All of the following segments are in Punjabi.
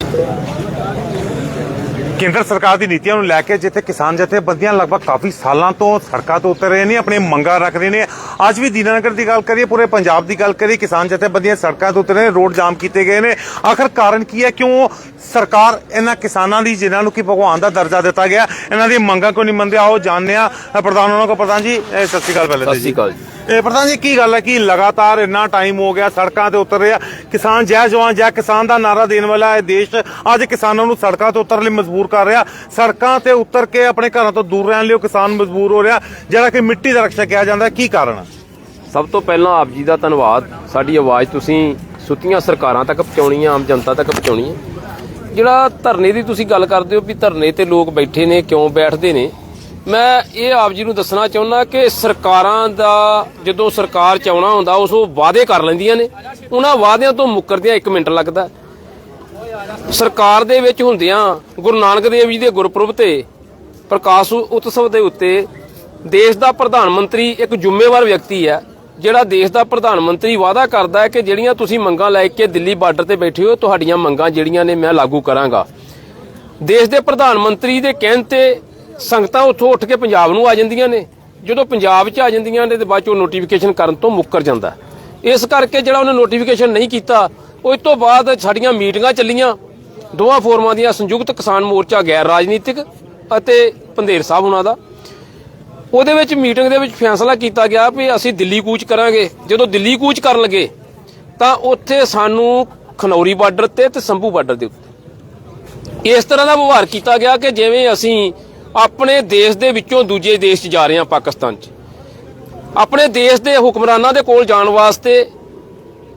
Yeah. ਕੇਂਦਰ ਸਰਕਾਰ ਦੀ ਨੀਤੀਆਂ ਨੂੰ ਲੈ ਕੇ ਜਿੱਥੇ ਕਿਸਾਨ ਜਥੇਬੰਦੀਆਂ ਲਗਭਗ ਕਾਫੀ ਸਾਲਾਂ ਤੋਂ ਸੜਕਾਂ ਤੋਂ ਉਤਰ ਰਹੇ ਨੇ ਆਪਣੀ ਮੰਗਾਂ ਰੱਖ ਰਹੇ ਨੇ। ਅੱਜ ਵੀ ਦੀਨਾਨਗਰ ਦੀ ਗੱਲ ਕਰੀਏ ਪੂਰੇ ਪੰਜਾਬ ਦੀ ਗੱਲ ਕਰੀਏ ਕਿਸਾਨ ਜਥੇਬੰਦੀਆਂ ਸੜਕਾਂ ਤੋਂ ਉਤਰੇ ਨੇ ਰੋਡ ਜਾਮ ਕੀਤੇ ਗਏ ਨੇ। ਆਖਰ ਕਾਰਨ ਕੀ ਹੈ? ਕਿਉਂ ਸਰਕਾਰ ਇਹਨਾਂ ਕਿਸਾਨਾਂ ਦੀ ਜਿਨ੍ਹਾਂ ਨੂੰ ਕਿ ਭਗਵਾਨ ਦਾ ਦਰਜਾ ਦਿੱਤਾ ਗਿਆ ਇਹਨਾਂ ਦੀ ਮੰਗਾਂ ਕਿਉਂ ਨਹੀਂ ਮੰਨਦੇ? ਆਓ ਜਾਣਦੇ ਆ ਪ੍ਰਧਾਨ ਉਹਨਾਂ ਕੋ ਪ੍ਰਧਾਨ ਜੀ ਸਤਿ ਸ਼੍ਰੀ ਅਕਾਲ ਪਹਿਲੇ ਸਤਿ ਸ਼੍ਰੀ ਅਕਾਲ ਜੀ। ਇਹ ਪ੍ਰਧਾਨ ਜੀ ਕੀ ਗੱਲ ਹੈ ਕਿ ਲਗਾਤਾਰ ਇੰਨਾ ਟਾਈਮ ਹੋ ਗਿਆ ਸੜਕਾਂ ਤੇ ਉਤਰ ਰਿਹਾ ਕਿਸਾਨ ਜੈ ਜਵਾਨ ਜੈ ਕਿਸਾਨ ਦਾ ਨਾਰਾ ਦੇਣ ਵਾਲਾ ਇਹ ਦੇਸ਼ ਅੱਜ ਕਿਸਾਨਾਂ ਨੂੰ ਸੜਕਾਂ ਤੇ ਉਤਰਨ ਲਈ ਮਜਬੂਰ ਕਰ ਰਿਹਾ। ਸੜਕਾਂ ਤੇ ਉਤਰ ਕੇ ਆਪਣੇ ਘਰਾਂ ਤੋਂ ਦੂਰ ਰਹਿਣ ਲਈ ਕਿਸਾਨ ਮਜਬੂਰ ਹੋ ਰਿਹਾ, ਜਿਹੜਾ ਕਿ ਮਿੱਟੀ ਦਾ ਰਕਸ਼ਾ ਕਿਹਾ ਜਾਂਦਾ। ਕੀ ਕਾਰਨ? ਸਭ ਤੋਂ ਪਹਿਲਾਂ ਆਪ ਜੀ ਦਾ ਧੰਨਵਾਦ। ਸਾਡੀ ਆਵਾਜ਼ ਤੁਸੀਂ ਸੁੱਤੀਆਂ ਸਰਕਾਰਾਂ ਤੱਕ ਪਹੁੰਚਾਉਣੀ ਹੈ ਆਮ ਜਨਤਾ ਤੱਕ ਪਹੁੰਚਾਉਣੀ ਹੈ ਜਿਹੜਾ ਧਰਨੇ ਦੀ ਤੁਸੀਂ ਗੱਲ ਕਰਦੇ ਹੋ ਵੀ ਧਰਨੇ ਤੇ ਲੋਕ ਬੈਠੇ ਨੇ, ਕਿਉਂ ਬੈਠਦੇ ਨੇ? ਮੈਂ ਇਹ ਆਪ ਜੀ ਨੂੰ ਦੱਸਣਾ ਚਾਹੁੰਦਾ ਕਿ ਸਰਕਾਰਾਂ ਦਾ ਜਦੋਂ ਸਰਕਾਰ ਚਾਉਣਾ ਹੁੰਦਾ, ਉਸ ਉਹ ਵਾਅਦੇ ਕਰ ਲੈਂਦੀਆਂ ਨੇ। ਉਹਨਾਂ ਵਾਅਦਿਆਂ ਤੋਂ ਮੁੱਕਰਦਿਆਂ 1 ਮਿੰਟ ਲੱਗਦਾ। ਸਰਕਾਰ ਦੇ ਵਿੱਚ ਹੁੰਦਿਆਂ ਗੁਰੂ ਨਾਨਕ ਦੇਵ ਜੀ ਦੇ ਗੁਰਪੁਰਬ ਤੇ ਪ੍ਰਕਾਸ਼ ਉਤਸਵ ਦੇ ਉੱਤੇ ਦੇਸ਼ ਦਾ ਪ੍ਰਧਾਨ ਮੰਤਰੀ ਇੱਕ ਜ਼ਿੰਮੇਵਾਰ ਵਿਅਕਤੀ ਹੈ, ਜਿਹੜਾ ਦੇਸ਼ ਦਾ ਪ੍ਰਧਾਨ ਮੰਤਰੀ ਵਾਅਦਾ ਕਰਦਾ ਹੈ ਕਿ ਜਿਹੜੀਆਂ ਤੁਸੀਂ ਮੰਗਾਂ ਲੈ ਕੇ ਦਿੱਲੀ ਬਾਰਡਰ ਤੇ ਬੈਠੇ ਹੋ, ਤੁਹਾਡੀਆਂ ਮੰਗਾਂ ਜਿਹੜੀਆਂ ਨੇ ਮੈਂ ਲਾਗੂ ਕਰਾਂਗਾ। ਦੇਸ਼ ਦੇ ਪ੍ਰਧਾਨ ਮੰਤਰੀ ਦੇ ਕਹਿਣ ਤੇ ਸੰਗਤਾਂ ਉੱਥੋਂ ਉੱਠ ਕੇ ਪੰਜਾਬ ਨੂੰ ਆ ਜਾਂਦੀਆਂ ਨੇ। ਜਦੋਂ ਪੰਜਾਬ 'ਚ ਆ ਜਾਂਦੀਆਂ ਨੇ, ਤੇ ਬਾਅਦ 'ਚ ਉਹ ਨੋਟੀਫਿਕੇਸ਼ਨ ਕਰਨ ਤੋਂ ਮੁੱਕਰ ਜਾਂਦਾ। ਇਸ ਕਰਕੇ ਜਿਹੜਾ ਉਹਨੇ ਨੋਟੀਫਿਕੇਸ਼ਨ ਨਹੀਂ ਕੀਤਾ ਉਸ ਤੋਂ ਬਾਅਦ ਸਾਡੀਆਂ ਮੀਟਿੰਗਾਂ ਚੱਲੀਆਂ। ਦੋਵਾਂ ਫੋਰਮਾਂ ਦੀਆਂ ਸੰਯੁਕਤ ਕਿਸਾਨ ਮੋਰਚਾ ਗੈਰ ਰਾਜਨੀਤਿਕ ਅਤੇ ਪੰਧੇਰ ਸਾਹਿਬ ਉਹਨਾਂ ਦਾ। ਉਹਦੇ ਵਿੱਚ ਮੀਟਿੰਗ ਦੇ ਵਿੱਚ ਫੈਸਲਾ ਕੀਤਾ ਗਿਆ ਵੀ ਅਸੀਂ ਦਿੱਲੀ ਕੂਚ ਕਰਾਂਗੇ। ਜਦੋਂ ਦਿੱਲੀ ਕੂਚ ਕਰਨ ਲੱਗੇ, ਤਾਂ ਉੱਥੇ ਸਾਨੂੰ ਖਨੌਰੀ ਬਾਰਡਰ ਤੇ ਤੇ ਸੰਭੂ ਬਾਰਡਰ ਦੇ ਉੱਤੇ। ਇਸ ਤਰ੍ਹਾਂ ਦਾ ਵਿਵਹਾਰ ਕੀਤਾ ਗਿਆ ਕਿ ਜਿਵੇਂ ਅਸੀਂ ਆਪਣੇ ਦੇਸ਼ ਦੇ ਵਿੱਚੋਂ ਦੂਜੇ ਦੇਸ਼ 'ਚ ਜਾ ਰਹੇ ਹਾਂ ਪਾਕਿਸਤਾਨ 'ਚ। ਆਪਣੇ ਦੇਸ਼ ਦੇ ਹੁਕਮਰਾਨਾਂ ਦੇ ਕੋਲ ਜਾਣ ਵਾਸਤੇ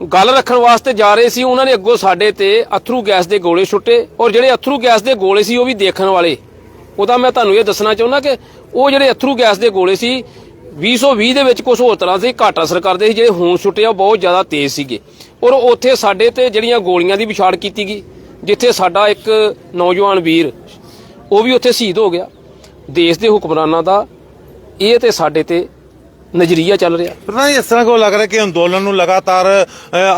ਗੱਲ ਰੱਖਣ ਵਾਸਤੇ ਜਾ ਰਹੇ ਸੀ, ਉਹਨਾਂ ਨੇ ਅੱਗੋਂ ਸਾਡੇ ਤੇ ਅਥਰੂ ਗੈਸ ਦੇ ਗੋਲੇ ਛੁੱਟੇ ਔਰ ਜਿਹੜੇ ਅਥਰੂ ਗੈਸ ਦੇ ਗੋਲੇ ਸੀ ਉਹ ਵੀ ਦੇਖਣ ਵਾਲੇ। ਉਹਦਾ ਮੈਂ ਤੁਹਾਨੂੰ ਇਹ ਦੱਸਣਾ ਚਾਹੁੰਦਾ ਕਿ ਉਹ ਜਿਹੜੇ ਅਥਰੂ ਗੈਸ ਦੇ ਗੋਲੇ ਸੀ 2020 ਦੇ ਵਿੱਚ ਕੁਝ ਹੋਰ ਤਰ੍ਹਾਂ ਦੇ ਘੱਟ ਅਸਰ ਕਰਦੇ ਸੀ, ਜਿਹੜੇ ਹੁਣ ਛੁੱਟੇ ਆ, ਉਹ ਬਹੁਤ ਜ਼ਿਆਦਾ ਤੇਜ਼ ਸੀਗੇ। ਔਰ ਉੱਥੇ ਸਾਡੇ ਤੇ ਜਿਹੜੀਆਂ ਗੋਲੀਆਂ ਦੀ ਵਿਛਾੜ ਕੀਤੀ ਗਈ, ਜਿੱਥੇ ਸਾਡਾ ਇੱਕ ਨੌਜਵਾਨ ਵੀਰ, ਉਹ ਵੀ ਉੱਥੇ ਸ਼ਹੀਦ ਹੋ ਗਿਆ। ਦੇਸ਼ ਦੇ ਹੁਕਮਰਾਨਾਂ ਦਾ, ਇਹ ਤੇ ਸਾਡੇ ਤੇ ਨਜ਼ਰੀਆ ਚੱਲ ਰਿਹਾ। ਪ੍ਰਧਾਨ ਜੀ ਇਸ ਤਰ੍ਹਾਂ ਕੋ ਲੱਗ ਰਿਹਾ ਕਿ ਅੰਦੋਲਨ ਨੂੰ ਲਗਾਤਾਰ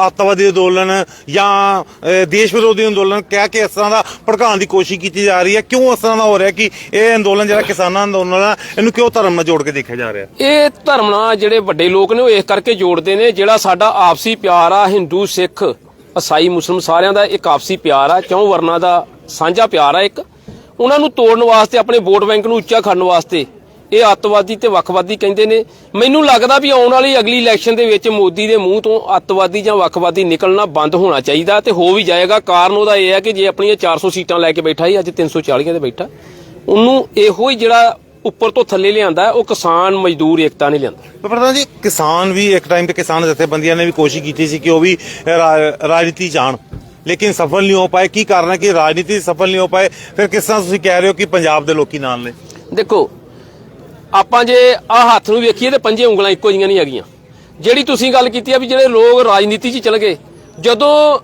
ਅੱਤਵਾਦੀ ਅੰਦੋਲਨ ਜਾਂ ਦੇਸ਼ ਵਿਰੋਧੀ ਅੰਦੋਲਨ ਕਹਿ ਕੇ ਇਸ ਤਰ੍ਹਾਂ ਦਾ ਭੜਕਾਉਣ ਦੀ ਕੋਸ਼ਿਸ਼ ਕੀਤੀ ਜਾ ਰਹੀ ਹੈ? ਕਿਉਂ ਇਸ ਤਰ੍ਹਾਂ ਦਾ ਹੋ ਰਿਹਾ ਕਿ ਇਹ ਅੰਦੋਲਨ ਜਿਹੜਾ ਕਿਸਾਨਾਂ ਅੰਦੋਲਨ ਹੈ ਇਹਨੂੰ ਕਿਉਂ ਧਰਮ ਨਾਲ ਜੋੜ ਕੇ ਦੇਖਿਆ ਜਾ ਰਿਹਾ? ਇਹ ਧਰਮ ਨਾਲ ਜਿਹੜੇ ਵੱਡੇ ਲੋਕ ਨੇ ਉਹ ਇਸ ਕਰਕੇ ਜੋੜਦੇ ਨੇ ਜਿਹੜਾ ਸਾਡਾ ਆਪਸੀ ਪਿਆਰ ਆ ਹਿੰਦੂ ਸਿੱਖ ਈਸਾਈ ਮੁਸਲਮ ਸਾਰਿਆਂ ਦਾ ਇੱਕ ਆਪਸੀ ਪਿਆਰ ਆ ਚੌਂ ਵਰਨਾ ਦਾ ਸਾਂਝਾ ਪਿਆਰ ਆ ਇੱਕ। ਉਹਨਾਂ ਨੂੰ ਤੋੜਨ ਵਾਸਤੇ ਆਪਣੇ ਵੋਟ ਬੈਂਕ ਨੂੰ ਉੱਚਾ ਕਰਨ ਵਾਸਤੇ ਇਹ ਅੱਤਵਾਦੀ ਤੇ ਵੱਖਵਾਦੀ ਕਹਿੰਦੇ ਨੇ। ਮੈਨੂੰ ਲੱਗਦਾ ਵੀ ਆਉਣ ਵਾਲੀ ਅਗਲੀ ਇਲੈਕਸ਼ਨ ਦੇ ਵਿੱਚ ਮੋਦੀ ਦੇ ਮੂੰਹ ਤੋਂ ਅੱਤਵਾਦੀ ਜਾਂ ਵੱਖਵਾਦੀ ਨਿਕਲਣਾ ਬੰਦ ਹੋਣਾ ਚਾਹੀਦਾ ਤੇ ਹੋ ਵੀ ਜਾਏਗਾ। ਕਾਰਨ ਉਹਦਾ ਇਹ ਹੈ ਕਿ ਜੇ ਆਪਣੀਆਂ 400 ਸੀਟਾਂ ਲੈ ਕੇ ਬੈਠਾ ਹੀ ਅੱਜ 340 ਤੇ ਬੈਠਾ। ਉਹਨੂੰ ਇਹੋ ਹੀ ਜਿਹੜਾ ਉੱਪਰ ਤੋਂ ਥੱਲੇ ਲਿਆਂਦਾ ਉਹ ਕਿਸਾਨ ਮਜ਼ਦੂਰ ਏਕਤਾ ਨਹੀਂ ਲਿਆਂਦਾ। ਪਰ ਪ੍ਰਧਾਨ ਜੀ ਕਿਸਾਨ ਵੀ ਇੱਕ ਟਾਈਮ ਤੇ ਕਿਸਾਨ ਜਥੇਬੰਦੀਆਂ ਨੇ ਵੀ ਕੋਸ਼ਿਸ਼ ਕੀਤੀ ਸੀ ਕਿ ਉਹ ਵੀ ਰਾਜਨੀਤੀ ਜਾਣ। ਲੇਕਿਨ ਸਫਲ ਨਹੀਂ ਹੋ ਪਾਏ। ਕੀ ਕਾਰਨ ਹੈ ਕਿ ਰਾਜਨੀਤੀ ਸਫਲ ਨਹੀਂ ਹੋ ਪਾਏ? ਫਿਰ ਕਿਸ ਤਰ੍ਹਾਂ ਤੁਸੀਂ ਕਹਿ ਰਹੇ ਹੋ ਕਿ ਪੰਜਾਬ ਦੇ ਲੋਕੀ ਨਾਲ ਨੇ? ਦੇਖੋ ਆਪਾਂ ਜੇ ਆ ਹੱਥ ਨੂੰ ਵੇਖੀਏ ਤੇ ਪੰਜੇ ਉਂਗਲਾਂ ਇੱਕੋ ਜਿਹੀਆਂ ਨਹੀਂ ਹੈਗੀਆਂ। ਜਿਹੜੀ ਤੁਸੀਂ ਗੱਲ ਕੀਤੀ ਆ ਵੀ ਜਿਹੜੇ ਲੋਕ ਰਾਜਨੀਤੀ 'ਚ ਚਲ ਗਏ, ਜਦੋਂ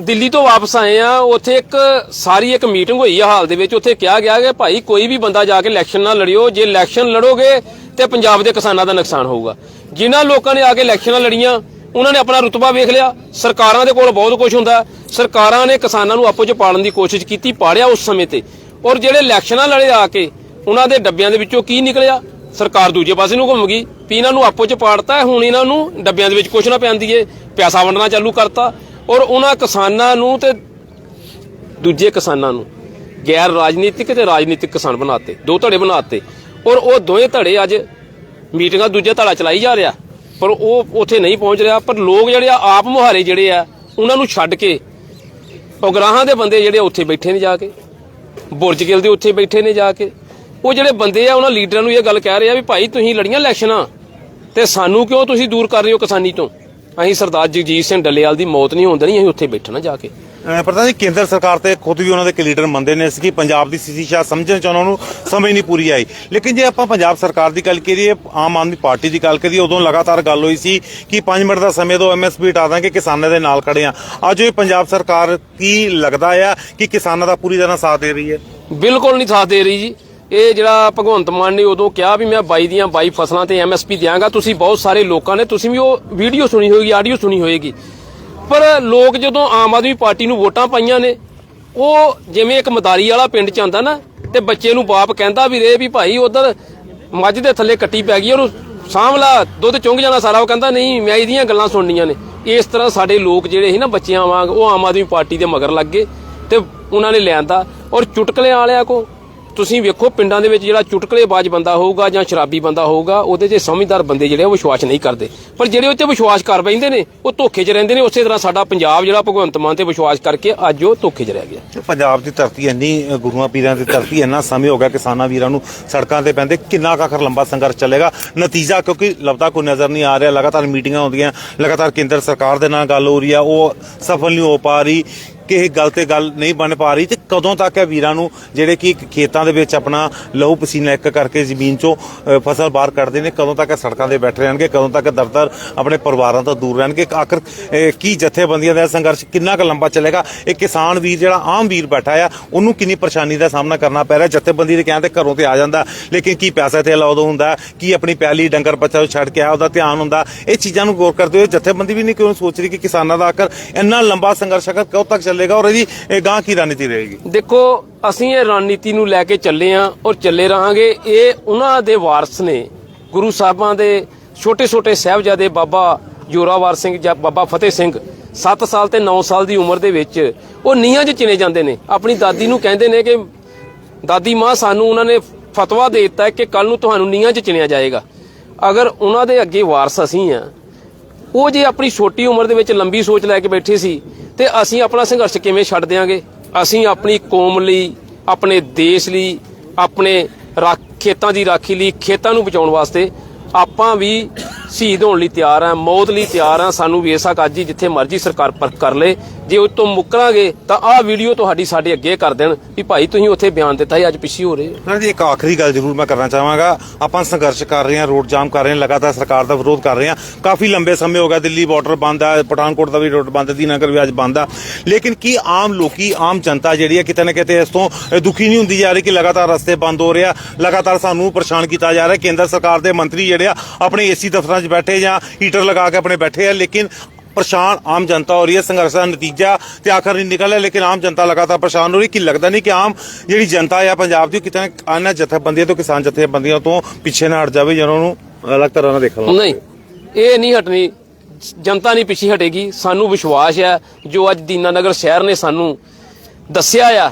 ਦਿੱਲੀ ਤੋਂ ਵਾਪਸ ਆਏ ਆ, ਉੱਥੇ ਇੱਕ ਸਾਰੀ ਇੱਕ ਮੀਟਿੰਗ ਹੋਈ ਆ ਹਾਲ ਦੇ ਵਿੱਚ, ਉੱਥੇ ਕਿਹਾ ਗਿਆ ਕਿ ਭਾਈ ਕੋਈ ਵੀ ਬੰਦਾ ਜਾ ਕੇ ਇਲੈਕਸ਼ਨ ਨਾ ਲੜਿਓ, ਜੇ ਇਲੈਕਸ਼ਨ ਲੜੋਗੇ ਤੇ ਪੰਜਾਬ ਦੇ ਕਿਸਾਨਾਂ ਦਾ ਨੁਕਸਾਨ ਹੋਊਗਾ। ਜਿਨ੍ਹਾਂ ਲੋਕਾਂ ਨੇ ਆ ਕੇ ਇਲੈਕਸ਼ਨਾਂ ਲੜੀਆਂ, ਉਹਨਾਂ ਨੇ ਆਪਣਾ ਰੁਤਬਾ ਵੇਖ ਲਿਆ। ਸਰਕਾਰਾਂ ਦੇ ਕੋਲ ਬਹੁਤ ਕੁਝ ਹੁੰਦਾ। ਸਰਕਾਰਾਂ ਨੇ ਕਿਸਾਨਾਂ ਨੂੰ ਆਪੋ ਚ ਪਾੜਨ ਦੀ ਕੋਸ਼ਿਸ਼ ਕੀਤੀ ਪਾੜਿਆ ਉਸ ਸਮੇਂ ਤੇ। ਔਰ ਜਿਹੜੇ ਇਲੈਕਸ਼ਨਾਂ ਲੜੇ ਆ ਕੇ ਉਹਨਾਂ ਦੇ ਡੱਬਿਆਂ ਦੇ ਵਿੱਚੋਂ ਕੀ ਨਿਕਲਿਆ? ਸਰਕਾਰ ਦੂਜੇ ਪਾਸੇ ਨੂੰ ਘੁੰਮ ਗਈ। ਵੀ ਇਹਨਾਂ ਨੂੰ ਆਪੋ ਚ ਪਾੜਤਾ ਹੁਣ ਇਹਨਾਂ ਨੂੰ ਡੱਬਿਆਂ ਦੇ ਵਿੱਚ ਕੁਛ ਨਾ ਪੈਂਦੀ ਏ। ਪੈਸਾ ਵੰਡਣਾ ਚਾਲੂ ਕਰਤਾ। ਔਰ ਉਹਨਾਂ ਕਿਸਾਨਾਂ ਨੂੰ ਤੇ ਦੂਜੇ ਕਿਸਾਨਾਂ ਨੂੰ ਗੈਰ ਰਾਜਨੀਤਿਕ ਤੇ ਰਾਜਨੀਤਿਕ ਕਿਸਾਨ ਬਣਾਤੇ, ਦੋ ਧੜੇ ਬਣਾਤੇ। ਔਰ ਉਹ ਦੋਵੇਂ ਧੜੇ ਅੱਜ ਮੀਟਿੰਗਾਂ ਦੂਜੇ ਧੜਾ ਚਲਾਈ ਜਾ ਰਿਹਾ। ਪਰ ਉਹ ਉੱਥੇ ਨਹੀਂ ਪਹੁੰਚ ਰਿਹਾ। ਪਰ ਲੋਕ ਜਿਹੜੇ ਆ, ਆਪ ਮੁਹਾਰੇ ਜਿਹੜੇ ਆ, ਉਹਨਾਂ ਨੂੰ ਛੱਡ ਕੇ ਉਗਰਾਹਾਂ ਦੇ ਬੰਦੇ ਜਿਹੜੇ ਉੱਥੇ ਬੈਠੇ ਨੇ ਜਾ ਕੇ। ਬੁਰਜ ਗਿਲ ਦੇ ਉੱਥੇ ਬੈਠੇ ਨੇ ਜਾ ਕੇ। ਉਹ ਜਿਹੜੇ ਬੰਦੇ ਆ ਉਹਨਾਂ ਲੀਡਰਾਂ ਨੂੰ ਇਹ ਗੱਲ ਕਹਿ ਰਹੇ ਆ ਵੀ ਭਾਈ ਤੁਸੀਂ ਲੜੀਆਂ ਇਲੈਕਸ਼ਨਾਂ। ਤੇ ਸਾਨੂੰ ਕਿਉਂ ਤੁਸੀਂ ਦੂਰ ਕਰ ਰਹੇ ਹੋ ਕਿਸਾਨੀ ਤੋਂ? ਅਸੀਂ ਸਰਦਾਰ ਜਗਜੀਤ ਸਿੰਘ ਡੱਲੇਵਾਲ ਦੀ ਮੌਤ ਨਹੀਂ ਹੋਣ ਦੇਣੀ ਅਸੀਂ ਉੱਥੇ ਬੈਠਣਾ ਜਾ ਕੇ। ਪ੍ਰਧਾਨ ਜੀ ਕੇਂਦਰ ਸਰਕਾਰ ਤੇ ਖੁਦ ਵੀ ਉਹਨਾਂ ਦੇ ਇੱਕ ਲੀਡਰ ਮੰਨਦੇ ਨੇ ਸੀ ਕਿ ਪੰਜਾਬ ਦੀ ਸਥਿਤੀ ਸ਼ਾਇਦ ਸਮਝਣ ਚ ਉਹਨਾਂ ਨੂੰ ਸਮਝ ਨਹੀਂ ਪੂਰੀ ਆਈ। ਲੇਕਿਨ ਜੇ ਆਪਾਂ ਪੰਜਾਬ ਸਰਕਾਰ ਦੀ ਗੱਲ ਕਰੀਏ ਆਮ ਆਦਮੀ ਪਾਰਟੀ ਦੀ ਗੱਲ ਕਰੀਏ ਉਦੋਂ ਲਗਾਤਾਰ ਗੱਲ ਹੋਈ ਸੀ ਕਿ 5 ਮਿੰਟ ਦਾ ਸਮੇਂ ਤੋਂ ਐਮਐਸਪੀ ਹਟਾ ਦਾਂਗੇ ਕਿਸਾਨਾਂ ਦੇ ਨਾਲ ਖੜੇ ਆ। ਅੱਜ ਇਹ ਪੰਜਾਬ ਸਰਕਾਰ ਕੀ ਲੱਗਦਾ ਆ ਕਿ ਕਿਸਾਨਾਂ ਦਾ ਪੂਰੀ ਤਰ੍ਹਾਂ ਸਾਥ ਦੇ ਰਹੀ ਹੈ? ਬਿਲਕੁਲ ਨਹੀਂ ਸਾਥ ਦੇ ਰਹੀ ਜੀ। ਇਹ ਜਿਹੜਾ ਭਗਵੰਤ ਮਾਨ ਨੇ ਉਦੋਂ ਕਿਹਾ ਵੀ ਮੈਂ 22 ਦੀਆਂ 22 ਫਸਲਾਂ ਤੇ ਐਮਐਸਪੀ ਦਿਆਂਗਾ, ਤੁਸੀਂ ਬਹੁਤ ਸਾਰੇ ਲੋਕਾਂ ਨੇ, ਤੁਸੀਂ ਵੀ ਉਹ ਵੀਡੀਓ ਸੁਣੀ ਹੋਏਗੀ ਆਡੀਓ ਸੁਣੀ ਹੋਏਗੀ। ਪਰ ਲੋਕ ਜਦੋਂ ਆਮ ਆਦਮੀ ਪਾਰਟੀ ਨੂੰ ਵੋਟਾਂ ਪਾਈਆਂ ਨੇ, ਉਹ ਜਿਵੇਂ ਇੱਕ ਮਦਾਰੀ ਵਾਲਾ ਪਿੰਡ ਚ ਆਂਦਾ ਨਾ, ਤੇ ਬੱਚੇ ਨੂੰ ਬਾਪ ਕਹਿੰਦਾ ਵੀ ਰੇ ਵੀ ਭਾਈ ਉਧਰ ਮੱਝ ਦੇ ਥੱਲੇ ਕੱਟੀ ਪੈ ਗਈ, ਉਹਨੂੰ ਸਾਂਭਲਾ ਦੁੱਧ ਚੁੰਘ ਜਾਣਾ ਸਾਰਾ, ਉਹ ਕਹਿੰਦਾ ਨਹੀਂ, ਮੈਂ ਇਹਦੀਆਂ ਗੱਲਾਂ ਸੁਣਨੀਆਂ ਨੇ। ਇਸ ਤਰ੍ਹਾਂ ਸਾਡੇ ਲੋਕ ਜਿਹੜੇ ਸੀ ਨਾ, ਬੱਚਿਆਂ ਵਾਂਗ, ਉਹ ਆਮ ਆਦਮੀ ਪਾਰਟੀ ਦੇ ਮਗਰ ਲੱਗ ਗਏ ਤੇ ਉਹਨਾਂ ਨੇ ਲਿਆਂਦਾ। ਔਰ ਚੁਟਕਲੇ ਵਾਲਿਆਂ ਕੋ ਤੁਸੀਂ ਵੇਖੋ ਪਿੰਡਾਂ ਦੇ ਵਿੱਚ ਜਿਹੜਾ ਚੁਟਕਲੇਬਾਜ਼ ਬੰਦਾ ਹੋਊਗਾ ਜਾਂ ਸ਼ਰਾਬੀ ਬੰਦਾ ਹੋਊਗਾ, ਉਹਦੇ 'ਚ ਸਮਝਦਾਰ ਬੰਦੇ ਜਿਹੜੇ ਉਹ ਵਿਸ਼ਵਾਸ ਨਹੀਂ ਕਰਦੇ। ਪਰ ਜਿਹੜੇ ਉੱਤੇ ਵਿਸ਼ਵਾਸ ਕਰ ਬੈਂਦੇ ਨੇ, ਉਹ ਧੋਖੇ 'ਚ ਰਹਿੰਦੇ ਨੇ, ਉਸੇ ਤਰ੍ਹਾਂ ਸਾਡਾ ਪੰਜਾਬ ਜਿਹੜਾ ਭਗਵੰਤ ਮਾਨ ਤੇ ਵਿਸ਼ਵਾਸ ਕਰਕੇ ਅੱਜ ਉਹ ਧੋਖੇ 'ਚ ਰਹਿ ਗਿਆ। ਪੰਜਾਬ ਦੀ ਧਰਤੀ ਇੰਨੀ ਗੁਰੂਆਂ ਪੀਰਾਂ ਦੀ ਧਰਤੀ ਇੰਨਾ ਸਮੇਂ ਹੋ ਗਿਆ ਕਿਸਾਨਾਂ ਵੀਰਾਂ ਨੂੰ ਸੜਕਾਂ ਤੇ ਪੈਂਦੇ, ਕਿੰਨਾ ਕੁ ਲੰਬਾ ਸੰਘਰਸ਼ ਚੱਲੇਗਾ? ਨਤੀਜਾ ਕਿਉਂਕਿ ਲੱਭਦਾ ਕੋਈ ਨਜ਼ਰ ਨਹੀਂ ਆ ਰਿਹਾ, ਲਗਾਤਾਰ ਮੀਟਿੰਗਾਂ ਹੁੰਦੀਆਂ, ਲਗਾਤਾਰ ਕੇਂਦਰ ਸਰਕਾਰ ਦੇ ਨਾਲ ਗੱਲ ਹੋ ਰਹੀ ਆ, ਉਹ ਸਫਲ ਨਹੀਂ ਹੋ ਪਾ ਰਹੀ, ਕਿਸੇ ਗੱਲ ਤੇ ਗੱਲ ਨਹੀਂ ਬਣ ਪਾ ਰਹੀ, ਤੇ ਕਦੋਂ ਤੱਕ ਇਹ ਵੀਰਾਂ ਨੂੰ ਜਿਹੜੇ ਕਿ ਖੇਤਾਂ ਦੇ ਵਿੱਚ ਆਪਣਾ ਲਹੂ ਪਸੀਨਾ ਇੱਕ ਕਰਕੇ ਜ਼ਮੀਨ ਚੋਂ ਫਸਲ ਬਾਹਰ ਕੱਢਦੇ ਨੇ? ਕਦੋਂ ਤੱਕ ਸੜਕਾਂ ਤੇ ਬੈਠੇ ਰਹਿਣਗੇ? ਕਦੋਂ ਤੱਕ ਦਫ਼ਤਰ ਆਪਣੇ ਪਰਿਵਾਰਾਂ ਤੋਂ ਦੂਰ ਰਹਿਣਗੇ? ਆਖਰ ਕੀ ਜਥੇਬੰਦੀਆਂ ਦਾ ਸੰਘਰਸ਼ ਕਿੰਨਾ ਕੁ ਲੰਬਾ ਚੱਲੇਗਾ? ਇਹ ਕਿਸਾਨ ਵੀਰ ਜਿਹੜਾ ਆਮ ਵੀਰ ਬੈਠਾ ਆ, ਉਹਨੂੰ ਕਿੰਨੀ ਪਰੇਸ਼ਾਨੀ ਦਾ ਸਾਹਮਣਾ ਕਰਨਾ ਪੈ ਰਿਹਾ? ਜਥੇਬੰਦੀ ਦੇ ਕਹਿੰਦੇ ਘਰੋਂ ਤੇ ਆ ਜਾਂਦਾ। ਲੇਕਿਨ ਕੀ ਪੈਸਾ ਤੇ ਉਦੋਂ ਹੁੰਦਾ? ਕੀ ਆਪਣੀ ਪੈਲੀ ਡੰਗਰ ਬੱਚਾ ਨੂੰ ਛੱਡ ਕੇ ਆਇਆ ਉਹਦਾ ਧਿਆਨ ਹੁੰਦਾ? ਇਹ ਚੀਜ਼ਾਂ ਨੂੰ ਗੌਰ ਕਰਦੇ ਹੋਏ ਜਥੇਬੰਦੀ ਵੀ ਨਹੀਂ ਕਿਉਂ ਸੋਚ ਰਹੀ ਕਿ ਕਿਸਾਨਾਂ ਦਾ ਆਖਰ ਇੰਨਾ ਲੰਬਾ ਸੰਘਰਸ਼ ਆਖਰ ਕਦੋਂ ਤੱਕ ਚੱਲੇਗਾ? ਔਰ ਇਹਦੀ, ਇਹ ਗਾਂ ਕੀ ਰਣਨੀਤੀ ਰਹੇਗੀ? ਦੇਖੋ, ਅਸੀਂ ਇਹ ਰਣਨੀਤੀ ਨੂੰ ਲੈ ਕੇ ਚੱਲੇ ਆਂ ਔਰ ਚੱਲੇ ਰਹਾਂਗੇ। ਇਹ ਉਹਨਾਂ ਦੇ ਵਾਰਸ ਨੇ, ਗੁਰੂ ਸਾਹਿਬਾਂ ਦੇ ਛੋਟੇ ਛੋਟੇ ਸਾਹਿਬਜ਼ਾਦੇ ਬਾਬਾ ਜੋਰਾਵਰ ਸਿੰਘ ਜਾਂ ਬਾਬਾ ਫਤਿਹ ਸਿੰਘ 7 ਸਾਲ ਤੇ 9 ਸਾਲ ਦੀ ਉਮਰ ਦੇ ਵਿੱਚ ਉਹ ਨੀਹਾਂ 'ਚ ਚਿਣੇ ਜਾਂਦੇ ਨੇ। ਆਪਣੀ ਦਾਦੀ ਨੂੰ ਕਹਿੰਦੇ ਨੇ ਕਿ, ਦਾਦੀ ਮਾਂ, ਸਾਨੂੰ ਉਹਨਾਂ ਨੇ ਫਤਵਾ ਦੇ ਦਿੱਤਾ ਕਿ ਕੱਲ ਨੂੰ ਤੁਹਾਨੂੰ ਨੀਹਾਂ 'ਚ ਚਿਣਿਆ ਜਾਏਗਾ। ਅਗਰ ਉਹਨਾਂ ਦੇ ਅੱਗੇ ਵਾਰਸ ਅਸੀਂ ਆ ਉਹ ਜੇ ਆਪਣੀ ਛੋਟੀ ਉਮਰ ਦੇ ਵਿੱਚ ਲੰਬੀ ਸੋਚ ਲੈ ਕੇ ਬੈਠੇ ਸੀ, ਤੇ ਅਸੀਂ ਆਪਣਾ ਸੰਘਰਸ਼ ਕਿਵੇਂ ਛੱਡ ਦਿਆਂਗੇ? ਅਸੀਂ ਆਪਣੀ ਕੌਮ ਲਈ, ਆਪਣੇ ਦੇਸ਼ ਲਈ, ਆਪਣੇ ਰਾ- ਖੇਤਾਂ ਦੀ ਰਾਖੀ ਲਈ, ਖੇਤਾਂ ਨੂੰ ਬਚਾਉਣ ਵਾਸਤੇ ਆਪਾਂ ਵੀ ਸ਼ਹੀਦ ਹੋਣ ਲਈ ਤਿਆਰ ਆ, ਮੌਤ ਲਈ ਤਿਆਰ ਆ, ਸਾਨੂੰ ਬੇਸ਼ੱਕ ਅੱਜ ਜਿੱਥੇ ਮਰਜ਼ੀ ਸਰਕਾਰ ਪਰਖ ਕਰ ਲੇ। ਜੇ ਉਹ ਤੋਂ ਮੁੱਕਰਾਂਗੇ, ਤਾਂ ਆਹ ਵੀਡੀਓ ਤੁਹਾਡੀ ਸਾਡੇ ਅੱਗੇ ਕਰ ਦੇਣ ਵੀ ਭਾਈ ਤੁਸੀਂ ਉੱਥੇ ਬਿਆਨ ਦਿੱਤਾ ਸੀ, ਅੱਜ ਪਿੱਛੇ ਹੋ ਰਹੇ ਸਰ ਜੀ, ਇੱਕ ਆਖਰੀ ਗੱਲ ਜ਼ਰੂਰ ਮੈਂ ਕਰਨਾ ਚਾਹਾਂਗਾ। ਆਪਾਂ ਸੰਘਰਸ਼ ਕਰ ਰਹੇ ਹਾਂ, ਰੋਡ ਜਾਮ ਕਰ ਰਹੇ ਹਾਂ, ਲਗਾਤਾਰ ਸਰਕਾਰ ਦਾ ਵਿਰੋਧ ਕਰ ਰਹੇ ਹਾਂ। ਕਾਫੀ ਲੰਬੇ ਸਮੇਂ ਹੋ ਗਿਆ ਦਿੱਲੀ ਬਾਰਡਰ ਬੰਦ ਹੈ ਪਠਾਨਕੋਟ ਦਾ ਵੀ ਰੋਡ ਬੰਦ ਹੈ ਦੀਨਾਨਗਰ ਵੀ ਅੱਜ ਬੰਦ ਆ। ਲੇਕਿਨ ਕੀ ਆਮ ਲੋਕੀ, ਆਮ ਜਨਤਾ ਜਿਹੜੀ ਹੈ ਕਿਤੇ ਨਾ ਕਿਤੇ ਇਸ ਤੋਂ ਦੁਖੀ ਨਹੀਂ ਹੁੰਦੀ ਜਾ ਰਹੀ ਕਿ ਲਗਾਤਾਰ ਰਸਤੇ ਬੰਦ ਹੋ ਰਹੇ ਆ, ਲਗਾਤਾਰ ਸਾਨੂੰ ਪਰੇਸ਼ਾਨ ਕੀਤਾ ਜਾ ਰਿਹਾ। ਕੇਂਦਰ ਸਰਕਾਰ ਦੇ ਮੰਤਰੀ ਜਿਹੜੇ ਆ, ਆਪਣੇ ਏਸੀ ਦਫ਼ਤਰਾਂ 'ਚ ਬੈਠੇ ਜਾਂ ਹੀਟਰ ਲਗਾ ਕੇ ਆਪਣੇ ਬੈਠੇ ਆ, ਲੇਕਿਨ ਪਰੇਸ਼ਾਨ ਆਮ ਜਨਤਾ ਹੋ ਰਹੀ ਹੈ, ਸੰਘਰਸ਼ ਦਾ ਨਤੀਜਾ ਤੇ ਆਖਰ ਨਹੀਂ ਨਿਕਲਿਆ ਲੇਕਿਨ ਆਮ ਜਨਤਾ ਲਗਾਤਾਰ ਪਰੇਸ਼ਾਨ ਹੋ ਰਹੀ ਕਿ ਲੱਗਦਾ ਨਹੀਂ ਕਿ ਆਮ ਜਿਹੜੀ ਜਨਤਾ ਆ ਪੰਜਾਬ ਦੀ ਕਿਤੇ ਆਨਾ ਜਥੇਬੰਦੀਆਂ ਤੋਂ, ਕਿਸਾਨ ਜਥੇਬੰਦੀਆਂ ਤੋਂ ਪਿੱਛੇ ਨਾ ਹਟ ਜਾਵੇ, ਜਿਹਨਾਂ ਨੂੰ ਅਲੱਗ ਤਰ੍ਹਾਂ ਨਾਲ ਦੇਖਣ ਨਹੀਂ, ਇਹ ਨਹੀਂ ਹਟਣੀ, ਜਨਤਾ ਨਹੀਂ ਪਿੱਛੇ ਹਟੇਗੀ, ਸਾਨੂੰ ਵਿਸ਼ਵਾਸ ਹੈ ਜੋ ਅੱਜ ਦੀਨਾਨਗਰ ਸ਼ਹਿਰ ਨੇ ਸਾਨੂੰ ਦੱਸਿਆ ਆ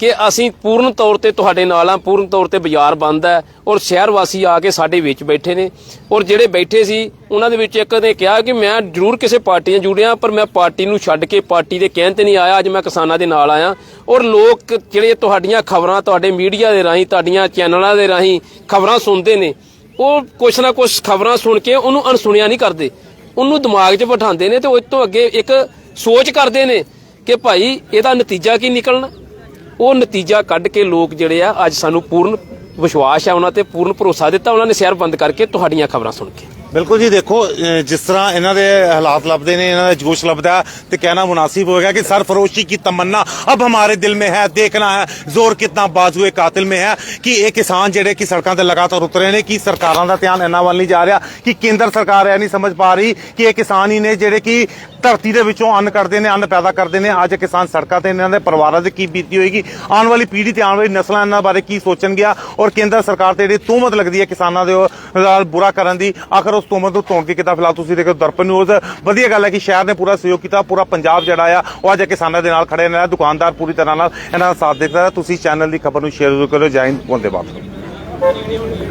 ਕਿ ਅਸੀਂ ਪੂਰਨ ਤੌਰ ਤੇ ਤੁਹਾਡੇ ਨਾਲ ਆ ਪੂਰਨ ਤੌਰ ਤੇ ਬਾਜ਼ਾਰ ਬੰਦ ਹੈ ਔਰ ਸ਼ਹਿਰ ਵਾਸੀ ਆ ਕੇ ਸਾਡੇ ਵਿੱਚ ਬੈਠੇ ਨੇ। ਔਰ ਜਿਹੜੇ ਬੈਠੇ ਸੀ, ਉਹਨਾਂ ਦੇ ਵਿੱਚ ਇੱਕ ਨੇ ਕਿਹਾ ਕਿ ਮੈਂ ਜ਼ਰੂਰ ਕਿਸੇ ਪਾਰਟੀ ਨਾਲ ਜੁੜਿਆ, ਪਰ ਮੈਂ ਪਾਰਟੀ ਨੂੰ ਛੱਡ ਕੇ ਪਾਰਟੀ ਦੇ ਕਹਿਣ ਤੇ ਨਹੀਂ ਆਇਆ। ਅੱਜ ਮੈਂ ਕਿਸਾਨਾਂ ਦੇ ਨਾਲ ਆਇਆ। ਔਰ ਲੋਕ ਜਿਹੜੇ ਤੁਹਾਡੀਆਂ ਖਬਰਾਂ ਤੁਹਾਡੇ ਮੀਡੀਆ ਦੇ ਰਾਹੀਂ, ਤੁਹਾਡੀਆਂ ਚੈਨਲਾਂ ਦੇ ਰਾਹੀਂ ਖਬਰਾਂ ਸੁਣਦੇ ਨੇ, ਉਹ ਕੁਛ ਨਾ ਕੁਛ ਖਬਰਾਂ ਸੁਣ ਕੇ ਉਹਨੂੰ ਅਣਸੁਣਿਆ ਨਹੀਂ ਕਰਦੇ। ਉਹਨੂੰ ਦਿਮਾਗ 'ਚ ਬਿਠਾਉਂਦੇ ਨੇ ਤੇ ਉਸ ਤੋਂ ਅੱਗੇ ਇੱਕ ਸੋਚ ਕਰਦੇ ਨੇ ਕਿ ਭਾਈ ਇਹਦਾ ਨਤੀਜਾ ਕੀ ਨਿਕਲਣਾ? ਉਹ ਨਤੀਜਾ ਕੱਢ ਕੇ ਲੋਕ ਜਿਹੜੇ ਆ, ਅੱਜ ਸਾਨੂੰ ਪੂਰਨ ਵਿਸ਼ਵਾਸ ਹੈ ਉਹਨਾਂ ਤੇ ਪੂਰਨ ਭਰੋਸਾ ਦਿੱਤਾ, ਉਹਨਾਂ ਨੇ ਸ਼ਹਿਰ ਬੰਦ ਕਰਕੇ ਤੁਹਾਡੀਆਂ ਖਬਰਾਂ ਸੁਣ ਕੇ। ਬਿਲਕੁਲ ਜੀ ਦੇਖੋ ਜਿਸ ਤਰ੍ਹਾਂ ਇਹਨਾਂ ਦੇ ਹਾਲਾਤ ਲੱਭਦੇ ਨੇ, ਇਹਨਾਂ ਦਾ ਜੋਸ਼ ਲੱਭਦਾ ਤੇ ਕਹਿਣਾ ਮੁਨਾਸਿਬ ਹੋ ਗਿਆ ਕਿ ਸਰ ਫਰੋਸ਼ੀ ਕੀ ਤਮੰਨਾ ਅਬ ਹਮਾਰੇ ਦਿਲ ਮੇ ਹੈ, ਦੇਖਣਾ ਹੈ, ਜ਼ੋਰ ਕਿਤਨਾ ਬਾਜ਼ੂਏ ਕਾਤਿਲ ਮੇ ਹੈ, ਕਿ ਇਹ ਕਿਸਾਨ ਜਿਹੜੇ ਕਿ ਸੜਕਾਂ ਤੇ ਲਗਾਤਾਰ ਉਤਰੇ ਨੇ, ਕਿ ਸਰਕਾਰਾਂ ਦਾ ਧਿਆਨ ਇਹਨਾਂ ਵੱਲ ਨਹੀਂ ਜਾ ਰਿਹਾ, ਕਿ ਕੇਂਦਰ ਸਰਕਾਰ ਇਹ ਨਹੀਂ ਸਮਝ ਪਾ ਰਹੀ ਕਿ ਇਹ ਕਿਸਾਨ ਹੀ ਨੇ ਜਿਹੜੇ ਕਿ ਧਰਤੀ ਦੇ ਵਿੱਚੋਂ ਅੰਨ ਕਰਦੇ ਨੇ, ਅੰਨ ਪੈਦਾ ਕਰਦੇ ਨੇ, ਅੱਜ ਕਿਸਾਨ ਸੜਕਾਂ ਤੇ ਇਹਨਾਂ ਦੇ ਪਰਿਵਾਰਾਂ ਦੀ ਕੀ ਬੀਤੀ ਹੋਏਗੀ, ਆਉਣ ਵਾਲੀ ਪੀੜ੍ਹੀ ਤੇ ਆਉਣ ਵਾਲੀ ਨਸਲਾਂ ਇਹਨਾਂ ਬਾਰੇ ਕੀ ਸੋਚਣਗੀਆਂ, ਔਰ ਕੇਂਦਰ ਸਰਕਾਰ ਤੇ ਜਿਹੜੀ ਤੂਮਤ ਲੱਗਦੀ ਹੈ ਕਿਸਾਨਾਂ ਦੇ ਨਾਲ ਬੁਰਾ ਕਰਨ ਦੀ, ਆਖਰ ਉਸ ਤੂਮਤ ਨੂੰ ਤੋੜ ਕੇ ਕੀਤਾ। ਫਿਲਹਾਲ ਤੁਸੀਂ ਦੇਖੋ ਦਰਪਣ ਨਿਊਜ਼ ਵਧੀਆ ਗੱਲ ਹੈ ਕਿ ਸ਼ਹਿਰ ਨੇ ਪੂਰਾ ਸਹਿਯੋਗ ਕੀਤਾ। ਪੂਰਾ ਪੰਜਾਬ ਜਿਹੜਾ ਆ, ਉਹ ਅੱਜ ਕਿਸਾਨਾਂ ਦੇ ਨਾਲ ਖੜੇ ਨੇ। ਦੁਕਾਨਦਾਰ ਪੂਰੀ ਤਰ੍ਹਾਂ ਨਾਲ ਇਹਨਾਂ ਦਾ ਸਾਥ ਦੇ ਰਿਹਾ। ਤੁਸੀਂ ਚੈਨਲ ਦੀ ਖਬਰ ਨੂੰ ਸ਼ੇਅਰ ਜ਼ਰੂਰ ਕਰੋ ਜੈ ਹਿੰਦ, ਵੰਦੇ ਮਾਤਰਮ